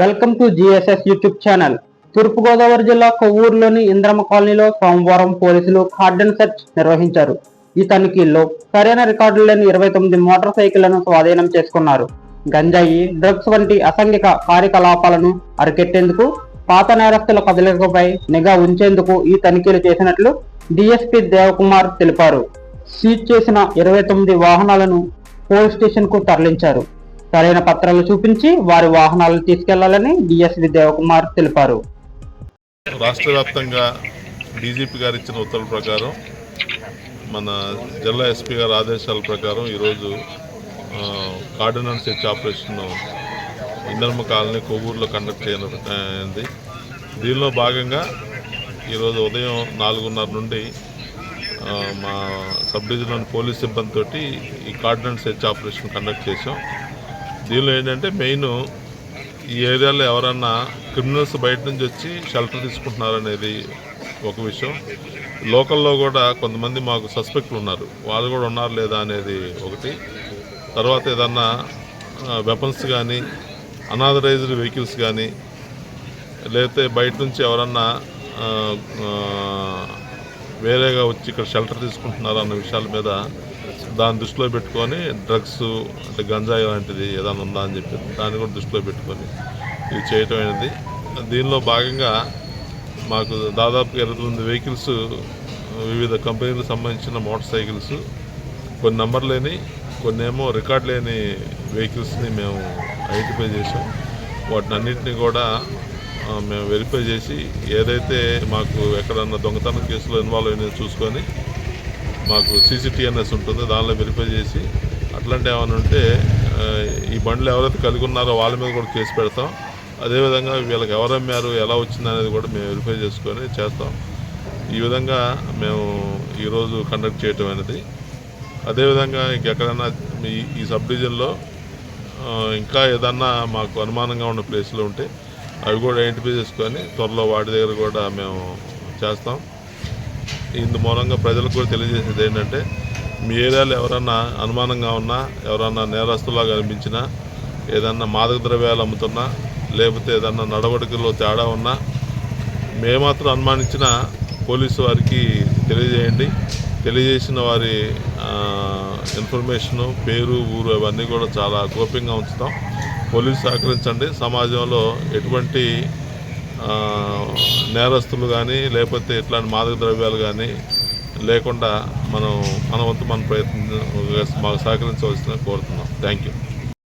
Welcome to GSS YouTube channel. Thurpu Godavari జిల్లా కొవ్వూరులోని ఇంద్రమ కాలనీలో సోమవారం పోలీసులు కార్డన్ సెర్చ్ నిర్వహించారు. ఈ తనిఖీల్లో సరైన రికార్డు లేని ఇరవై తొమ్మిది మోటార్ సైకిళ్ళను స్వాధీనం చేసుకున్నారు. గంజాయి డ్రగ్స్ వంటి అసంఘిక కార్యకలాపాలను అరికెట్టేందుకు పాత నేరస్తుల కదలికపై నిఘా ఉంచేందుకు ఈ తనిఖీలు చేసినట్లు డిఎస్పీ దేవకుమార్ తెలిపారు. సీజ్ చేసిన ఇరవై తొమ్మిది వాహనాలను పోలీస్ స్టేషన్కు తరలించారు. సరైన పత్రాలు చూపించి వారి వాహనాలను తీసుకెళ్ళాలని డిఎస్పీ దేవకుమార్ తెలిపారు. రాష్ట్ర వ్యాప్తంగా డీజీపీ గారు ఇచ్చిన ఉత్తర్వుల ప్రకారం మన జిల్లా ఎస్పీ గారి ఆదేశాల ప్రకారం ఈరోజు కార్డినెన్స్ సెర్చ్ ఆపరేషన్ ఇందర్మ కాలనీ కొవ్వూరులో కండక్ట్ చేయనుంది దీనిలో భాగంగా ఈరోజు ఉదయం నాలుగున్నర నుండి మా సబ్ డివిజనల్ పోలీస్ సిబ్బందితోటి ఈ కార్డినెన్స్ సెర్చ్ ఆపరేషన్ కండక్ట్ చేసాం దీనిలో ఏంటంటే మెయిన్ ఈ ఏరియాలో ఎవరన్నా క్రిమినల్స్ బయట నుంచి వచ్చి షెల్టర్ తీసుకుంటున్నారనేది ఒక విషయం. లోకల్లో కూడా కొంతమంది మాకు సస్పెక్ట్లు ఉన్నారు. వాళ్ళు కూడా ఉన్నారు లేదా అనేది ఒకటి. తర్వాత ఏదన్నా వెపన్స్ కానీ అనాథరైజ్డ్ వెహికల్స్ కానీ లేకపోతే బయట నుంచి ఎవరన్నా వేరేగా వచ్చి ఇక్కడ షెల్టర్ తీసుకుంటున్నారు అన్న విషయాల మీద దాన్ని దృష్టిలో పెట్టుకొని డ్రగ్స్ అంటే గంజాయి లాంటిది ఏదైనా ఉందా అని చెప్పి దాన్ని కూడా దృష్టిలో పెట్టుకొని ఇది చేయటం అనేది. దీనిలో భాగంగా మాకు దాదాపు ఇరవై తొమ్మిది వెహికల్స్ వివిధ కంపెనీలకు సంబంధించిన మోటార్ సైకిల్స్ కొన్ని నంబర్ లేని కొన్ని ఏమో రికార్డ్ లేని వెహికల్స్ని మేము ఐడెంటిఫై చేసాం వాటిని అన్నింటినీ కూడా మేము వెరిఫై చేసి ఏదైతే మాకు ఎక్కడన్నా దొంగతనం కేసులో ఇన్వాల్వ్ అయినది చూసుకొని మాకు సీసీటీఎన్ఎస్ ఉంటుంది దానిలో వెరిఫై చేసి అట్లాంటి ఏమైనా ఉంటే ఈ బండ్లు ఎవరైతే కలిగి ఉన్నారో వాళ్ళ మీద కూడా కేసు పెడతాం. అదేవిధంగా వీళ్ళకి ఎవరు అమ్మారు ఎలా వచ్చింది అనేది కూడా మేము వెరిఫై చేసుకొని చేస్తాం. ఈ విధంగా మేము ఈరోజు కండక్ట్ చేయటం అనేది. అదేవిధంగా ఇంకెక్కడైనా మీ ఈ సబ్ డివిజన్లో ఇంకా ఏదన్నా మాకు అనుమానంగా ఉన్న ప్లేస్లు ఉంటే అవి కూడా ఐడెంటిఫై చేసుకొని త్వరలో వాటి దగ్గర కూడా మేము చేస్తాం. ఇందు మూలంగా ప్రజలకు కూడా తెలియజేసేది ఏంటంటే మీ ఏరియాలో ఎవరన్నా అనుమానంగా ఉన్నా ఎవరన్నా నేరస్తులా అనిపించినా ఏదన్నా మాదక ద్రవ్యాలు అమ్ముతున్నా లేకపోతే ఏదన్నా నడవడికలో తేడా ఉన్నా మేమాత్రం అనుమానించిన పోలీసు వారికి తెలియజేయండి. తెలియజేసిన వారి ఇన్ఫర్మేషను పేరు ఊరు అవన్నీ కూడా చాలా గోప్యంగా ఉంచుతాం. పోలీసు సహకరించండి. సమాజంలో ఎటువంటి ఆ, నేరస్తులు కానీ లేకపోతే ఇట్లాంటి మాదక ద్రవ్యాలు కానీ లేకుండా మనం మన వంతు మన ప్రయత్నం మాకు సహకరించవలసిన కోరుతున్నాం. Thank you